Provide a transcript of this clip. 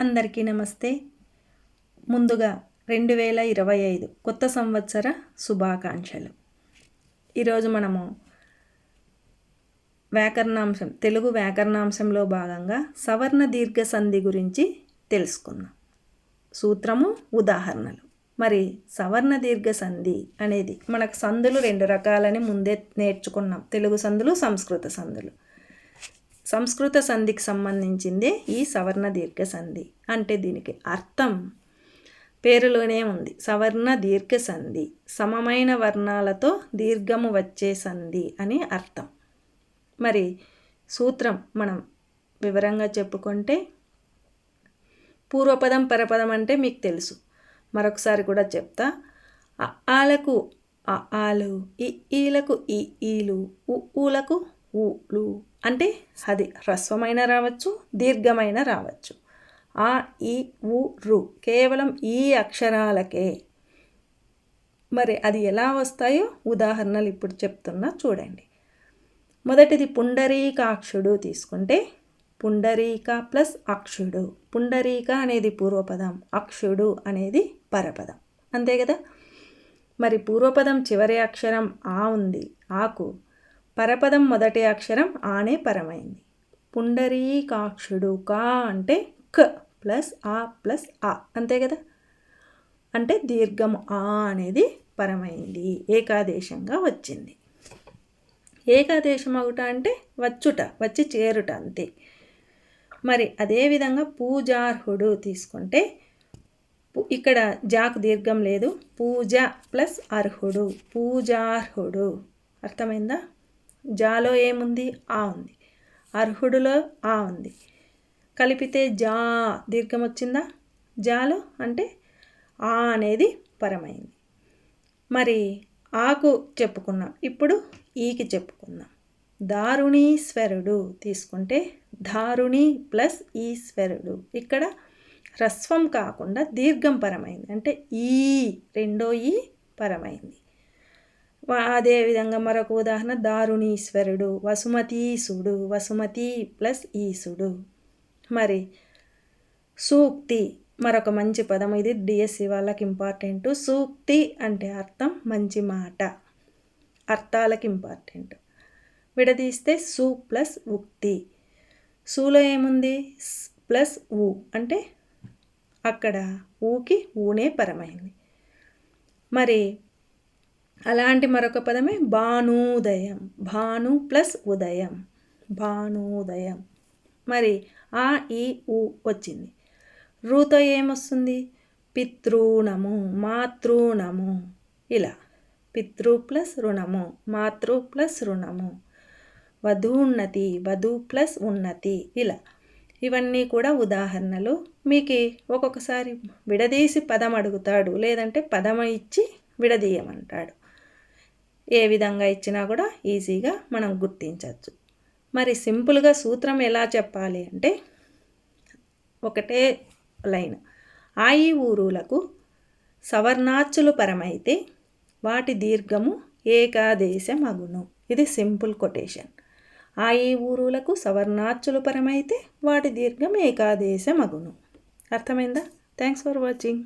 అందరికీ నమస్తే. ముందుగా రెండు వేల ఇరవై ఐదు కొత్త సంవత్సర శుభాకాంక్షలు. ఈరోజు మనము వ్యాకరణాంశం తెలుగు వ్యాకరణాంశంలో భాగంగా సవర్ణ దీర్ఘ సంధి గురించి తెలుసుకుందాం. సూత్రము ఉదాహరణలు. మరి సవర్ణ దీర్ఘ సంధి అనేది మనకు సందులు రెండు రకాలని ముందే నేర్చుకున్నాం. తెలుగు సందులు సంస్కృత సందులు సంస్కృత సంధికి సంబంధించిందే ఈ సవర్ణ దీర్ఘ సంధి. అంటే దీనికి అర్థం పేరులోనే ఉంది. సవర్ణ దీర్ఘ సంధి. సమమైన వర్ణాలతో దీర్ఘము వచ్చే సంధి అని అర్థం. మరి సూత్రం మనం వివరంగా చెప్పుకుంటే పూర్వపదం పరపదం అంటే మీకు తెలుసు. మరొకసారి కూడా చెప్తా. ఆలకు ఆలు ఈ ఈలకు ఈ ఈలు ఊలకు ఊలు అంటే అది హ్రస్వమైన రావచ్చు దీర్ఘమైన రావచ్చు. ఆ ఈ ఊ రు. కేవలం ఈ అక్షరాలకే. మరి అది ఎలా వస్తాయో ఉదాహరణలు ఇప్పుడు చెప్తున్నా చూడండి. మొదటిది పుండరీకాక్షుడు తీసుకుంటే పుండరీక ప్లస్ అక్షుడు. పుండరీక అనేది పూర్వపదం అక్షుడు అనేది పరపదం. అంతే కదా? మరి పూర్వపదం చివరి అక్షరం ఆ ఉంది ఆకు. పరపదం మొదటి అక్షరం ఆనే పరమైంది. పుండరీకాక్షుడు కా అంటే క ప్లస్ ఆ ప్లస్ ఆ అంతే కదా? అంటే దీర్ఘం ఆ అనేది పరమైంది ఏకాదేశంగా వచ్చింది. ఏకాదేశం అవుట అంటే వచ్చుట వచ్చి చేరుట అంతే. మరి అదేవిధంగా పూజార్హుడు తీసుకుంటే ఇక్కడ జాకు దీర్ఘం లేదు పూజ ప్లస్ అర్హుడు పూజార్హుడు. అర్థమైందా? జాలో ఏముంది? ఆ ఉంది. అర్హుడులో ఆ ఉంది. కలిపితే జా దీర్ఘం వచ్చిందా జాలో అంటే ఆ అనేది పరమైంది. మరి ఆకు చెప్పుకున్నాం. ఇప్పుడు ఈకి చెప్పుకుందాం. దారుణీశ్వరుడు తీసుకుంటే దారుణి ప్లస్ ఈశ్వరుడు. ఇక్కడ హ్రస్వం కాకుండా దీర్ఘం పరమైంది. అంటే ఈ రెండో ఈ పరమైంది. అదేవిధంగా మరొక ఉదాహరణ దారుణీశ్వరుడు వసుమతీసుడు వసుమతి ప్లస్ ఈసుడు. మరి సూక్తి మరొక మంచి పదం ఇది డిఎస్సి వాళ్ళకి ఇంపార్టెంట్. సూక్తి అంటే అర్థం మంచి మాట. అర్థాలకు ఇంపార్టెంట్. విడదీస్తే సు ప్లస్ ఉక్తి. సూలో ఏముంది? ప్లస్ ఊ. అంటే అక్కడ ఊకి ఊనే పరమైంది. మరి అలాంటి మరొక పదమే భానుదయం. భాను ప్లస్ ఉదయం. భానుదయం. మరి ఆ ఈ ఊ వచ్చింది. రూతో ఏమొస్తుంది? పితృణము మాతృణము. ఇలా. పితృ ప్లస్ రుణము మాతృ ప్లస్ రుణము. వధూన్నతి వధు ప్లస్ ఉన్నతి. ఇలా. ఇవన్నీ కూడా ఉదాహరణలు. మీకు ఒక్కొక్కసారి విడదీసి పదం అడుగుతాడు. లేదంటే పదం ఇచ్చి విడదీయమంటాడు. ఏ విధంగా ఇచ్చినా కూడా ఈజీగా మనం గుర్తించవచ్చు. మరి సింపుల్గా సూత్రం ఎలా చెప్పాలి అంటే ఒకటే లైన్. ఆయి ఊరులకు సవర్ణాచులు పరమైతే వాటి దీర్ఘము ఏకాదేశం అగును ఇది సింపుల్ కొటేషన్. ఆయి ఊరులకు సవర్ణాచులు పరమైతే వాటి దీర్ఘం ఏకాదేశం అగును అర్థమైందా? Thanks for watching.